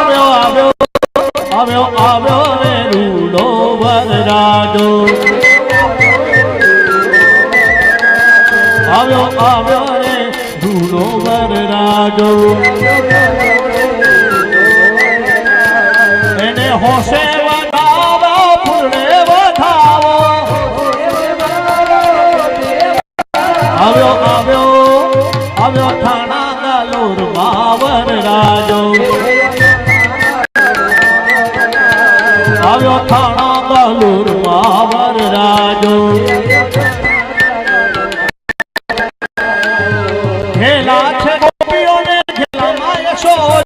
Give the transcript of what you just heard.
આવ્યો આવ્યો આવ્યો આવ્યો રે રૂડો વરરાજો આવ્યો આવ્યો રે રૂડો વરરાજો એને હોશે વધાવો ફૂલે વધાવો આવ્યો આવ્યો આવ્યો થાણા ગાલોર માવર રાજો. આવ્યો થાણા ગાલોર માવર રાજો.